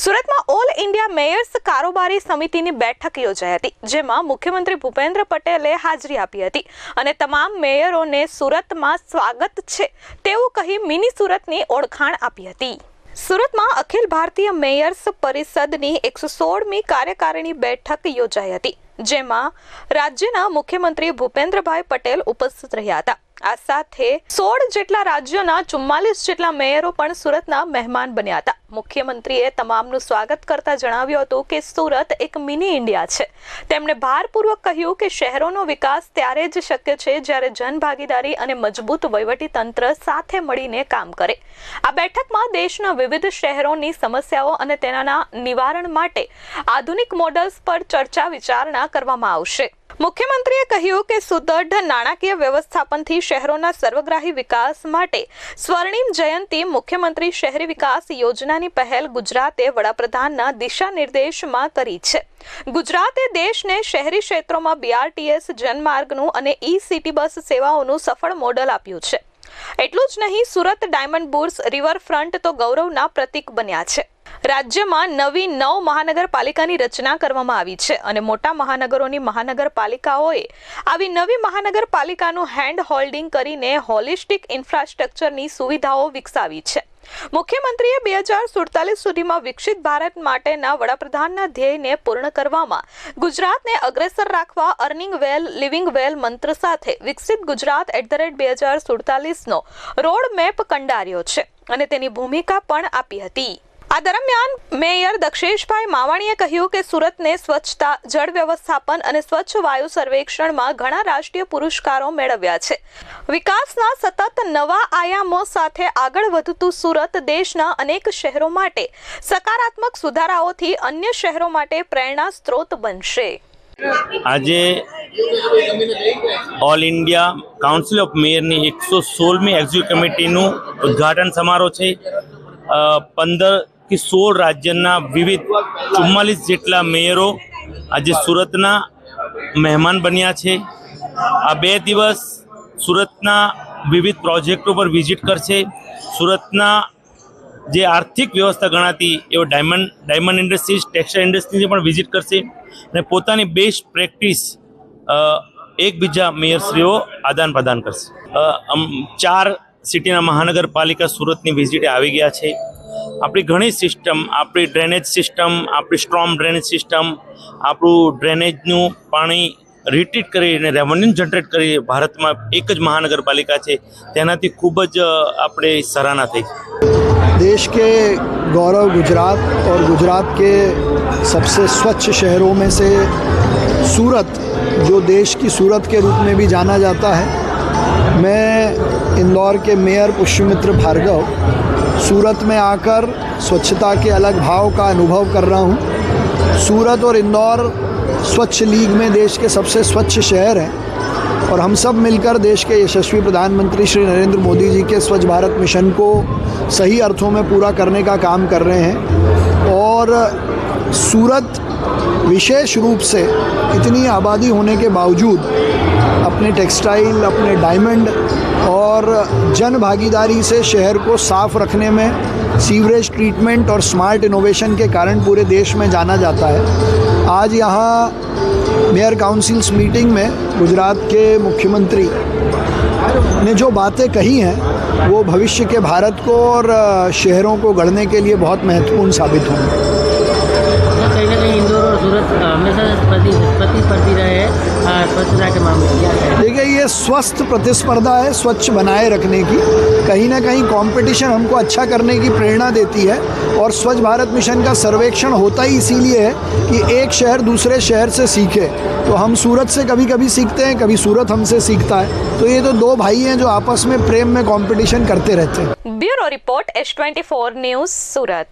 સુરતમાં all India Meyers કારોબારી સમિતિની બેઠક યોજાઈ હતી, જેમાં મુખ્યમંત્રી ભૂપેન્દ્ર પટેલે હાજરી આપી હતી અને તમામ મેયરોને સુરતમાં સ્વાગત છે તેવું કહી મિની સુરતની ઓળખાણ આપી હતી. સુરતમાં અખિલ ભારતીય મેયર્સ પરિષદની એકસો સોળમી કાર્યકારિણી બેઠક યોજાઈ હતી, જેમાં રાજ્યના મુખ્યમંત્રી ભૂપેન્દ્રભાઈ પટેલ ઉપસ્થિત રહ્યા હતા. આ સાથે સોળ જેટલા રાજ્યોના ચુમ્માલીસ જેટલા મેયરો પણ સુરતના મહેમાન બન્યા હતા. મુખ્યમંત્રીએ તમામનું સ્વાગત કરતા જણાવ્યું હતું કે સુરત એક મિની ઇન્ડિયા છે. તેમણે ભારપૂર્વક કહ્યું કે શહેરોનો વિકાસ ત્યારે જ શક્ય છે જ્યારે જનભાગીદારી અને મજબૂત તંત્ર સાથે મળીને કામ કરે. આ બેઠકમાં દેશના વિવિધ શહેરોની સમસ્યાઓ અને તેના નિવારણ માટે આધુનિક મોડલ્સ પર ચર્ચા વિચારણા કરવામાં આવશે. મુખ્યમંત્રીએ કહ્યું કે સુદૃઢ નાણાકીય વ્યવસ્થાપનથી શહેરોના સર્વગ્રાહી વિકાસ માટે સ્વર્ણિમ જયંતી મુખ્યમંત્રી શહેરી વિકાસ યોજનાની પહેલ ગુજરાતે વડાપ્રધાનના દિશા નિર્દેશમાં કરી છે. ગુજરાતે દેશને શહેરી ક્ષેત્રોમાં બીઆરટીએસ જનમાર્ગનું અને ઈ સિટી બસ સેવાઓનું સફળ મોડલ આપ્યું છે. એટલું જ નહીં, સુરત ડાયમંડ બુર્સ રિવરફ્રન્ટ તો ગૌરવના પ્રતીક બન્યા છે. રાજ્યમાં નવી નવ મહાનગરપાલિકાની રચના કરવામાં આવી છે અને મોટા મહાનગરોની મહાનગરપાલિકાઓએ આવી નવી મહાનગરપાલિકાનું હેન્ડ હોલ્ડિંગ કરીને હોલિસ્ટિક ઇન્ફ્રાસ્ટ્રક્ચરની સુવિધાઓ વિકસાવી છે. મુખ્યમંત્રીએ બે હજાર સુડતાલીસ સુધીમાં વિકસિત ભારત માટેના વડાપ્રધાનના ધ્યેયને પૂર્ણ કરવામાં ગુજરાતને અગ્રેસર રાખવા અર્નિંગ વેલ, લિવિંગ વેલ મંત્ર સાથે વિકસિત ગુજરાત એટ ધ રેટ બે હજાર સુડતાલીસનો રોડ મેપ કંડાર્યો છે અને તેની ભૂમિકા પણ આપી હતી. આ દરમિયાન મેયર દક્ષેશભાઈ માવાણીએ કહ્યું કે સુરતને સ્વચ્છતા, જળ વ્યવસ્થાપન અને સ્વચ્છ વાયુ સર્વેક્ષણમાં ઘણા રાષ્ટ્રીય પુરસ્કારો મેળવ્યા છે. વિકાસના સતત નવા આયામો સાથે આગળ વધતું સુરત દેશના અનેક શહેરો માટે સકારાત્મક સુધારાઓથી અન્ય શહેરો માટે પ્રેરણા સ્ત્રોત બનશે. આજે ઓલ ઇન્ડિયા કાઉન્સિલ ઓફ મેયરની એકસો સોળમી એક્ઝિક્યુટિવ કમિટીનું ઉદ્ઘાટન સમારોહ છે. પંદરથી સોળ રાજ્યના વિવિધ ચુમ્માલીસ જેટલા મેયરો આજે સુરતના મહેમાન બન્યા છે. આ બે દિવસ સુરતના વિવિધ પ્રોજેક્ટો પર વિઝિટ કરશે. સુરતના જે આર્થિક વ્યવસ્થા ગણાતી એવો ડાયમંડ ડાયમંડ ઇન્ડસ્ટ્રીઝ, ટેક્સટાઇલ ઇન્ડસ્ટ્રીઝની પણ વિઝિટ કરશે અને પોતાની બેસ્ટ પ્રેક્ટિસ એકબીજા મેયરશ્રીઓ આદાન પ્રદાન કરશે. ચાર સિટીના મહાનગરપાલિકા સુરતની વિઝિટે આવી ગયા છે. આપણી ઘણી સિસ્ટમ આપણી ડ્રેનેજ સિસ્ટમ આપણી સ્ટ્રોમ ડ્રેનેજ સિસ્ટમ આપણું ડ્રેનેજનું પાણી રિટ્રીટ કરી અને રેવન્યુ જનરેટ કરી ભારતમાં એક જ મહાનગરપાલિકા છે તેનાથી ખૂબ જ અ, આપણે સરાહના થઈ देश के गौरव गुजरात और गुजरात के सबसे स्वच्छ शहरों में से सूरत जो देश की सूरत के रूप में भी जाना जाता है मैं इंदौर के मेयर पुष्यमित्र भार्गव सूरत में आकर स्वच्छता के अलग भाव का अनुभव कर रहा हूँ। सूरत और इंदौर स्वच्छ लीग में देश के सबसे स्वच्छ शहर हैं और हम सब मिलकर देश के यशस्वी प्रधानमंत्री श्री नरेंद्र मोदी जी के स्वच्छ भारत मिशन को सही अर्थों में पूरा करने का काम कर रहे हैं और सूरत विशेष रूप से इतनी आबादी होने के बावजूद अपने टेक्सटाइल, अपने डायमंड और जन भागीदारी से शहर को साफ़ रखने में सीवरेज ट्रीटमेंट और स्मार्ट इनोवेशन के कारण पूरे देश में जाना जाता है। आज यहाँ मेयर काउंसिल्स मीटिंग में गुजरात के मुख्यमंत्री ने जो बातें कही हैं, वो भविष्य के भारत को और शहरों को गढ़ने के लिए बहुत महत्वपूर्ण साबित होंगे। सूरत हमेशा प्रतिस्पर्धी रहे स्वच्छता के मामले देखिए ये स्वस्थ प्रतिस्पर्धा है स्वच्छ बनाए रखने की। कहीं ना कहीं कंपटीशन हमको अच्छा करने की प्रेरणा देती है और स्वच्छ भारत मिशन का सर्वेक्षण होता ही इसीलिए है कि एक शहर दूसरे शहर से सीखे। तो हम सूरत से कभी कभी सीखते हैं कभी सूरत हमसे सीखता है। तो ये तो दो भाई हैं जो आपस में प्रेम में कंपटीशन करते रहते हैं। Bureau report H twenty news Surat.